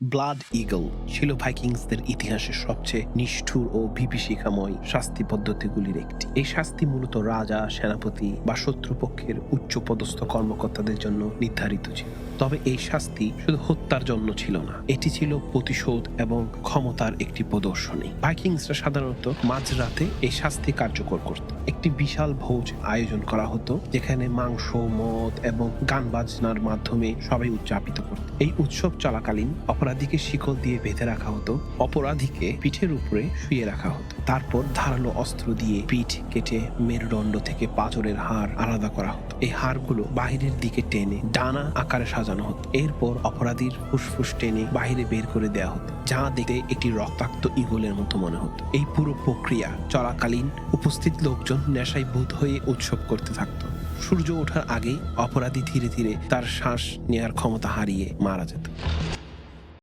Blood eagle ছিল ভাইকিংসদের ইতিহাসের সবচেয়ে নিষ্ঠুর ও বিভীষিকাময় শাস্তি পদ্ধতিগুলির একটি। এই শাস্তি মূলত রাজা, সেনাপতি বা শত্রুপক্ষের উচ্চপদস্থ কর্মকর্তাদের জন্য নির্ধারিত ছিল। তবে এই শাস্তি শুধু হত্যার জন্য ছিল না, এটি ছিল প্রতিশোধ এবং ক্ষমতার একটি প্রদর্শনী। ভাইকিংসরা সাধারণত মাঝরাতে এই শাস্তি কার্যকর করত। একটি বিশাল ভোজ আয়োজন করা হতো, যেখানে মাংস, মদ এবং গান বাজনার মাধ্যমে সবাই উদযাপিত করত। এই উৎসব চলাকালীন অপরাধীকে শিকল দিয়ে বেঁধে রাখা হতো, অপরাধীকে পিঠের উপরে শুয়ে রাখা হতো। তারপর ধারালো অস্ত্র দিয়ে পিঠ কেটে মেরুদণ্ড থেকে পাঁজরের হাড় আলাদা করা হতো। এই হাড়গুলো বাহিরের দিকে টেনে ডানা আকারে সাজানো হতো। এরপর অপরাধীর ফুসফুস টেনে বাহিরে বের করে দেওয়া হতো, যা দেখতে একটি রক্তাক্ত ইগলের মতো মনে হতো। এই পুরো প্রক্রিয়া চলাকালীন উপস্থিত লোকজন নেশায় ভূত হয়ে উৎসব করতে থাকতো। সূর্য ওঠার আগেই অপরাধী ধীরে ধীরে তার শ্বাস নেয়ার ক্ষমতা হারিয়ে মারা যেত।